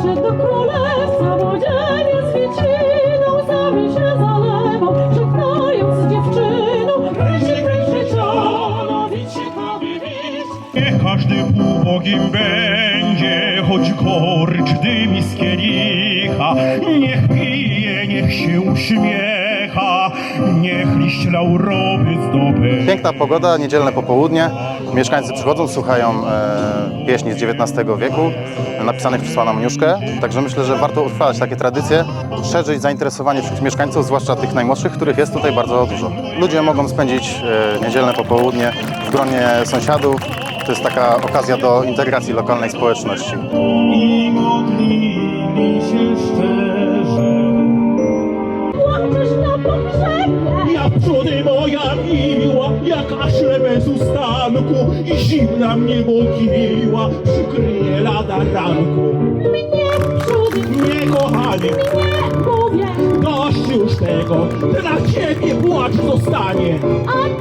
Wszedł do królestwa młodzieniec wieciną, sami się zalewał, żegnając z dziewczyną. Krycie, krzyczono, widz ciekawy widz. Niech każdy ubogim będzie, choć gorycz dymi z kielicha. Niech pije, niech się uśmiecha, niech liść laurowy zdobędzie. Piękna pogoda, niedzielne popołudnie. Mieszkańcy przychodzą, słuchają e, pieśni z XIX wieku, napisanych przez pana Mniuszkę. Także myślę, że warto utrwalać takie tradycje, szerzyć zainteresowanie wśród mieszkańców, zwłaszcza tych najmłodszych, których jest tutaj bardzo dużo. Ludzie mogą spędzić e, niedzielne popołudnie w gronie sąsiadów. To jest taka okazja do integracji lokalnej społeczności. I modlili się szczerze. Płaczesz na pogrzebie, Ja wczoraj moja miła, jak aż bez ustanku i zimna mnie mogiła przykryje lada ranku. mnie wśród Nie kochany, nie mówię, dość już tego, dla ciebie płacz zostanie. a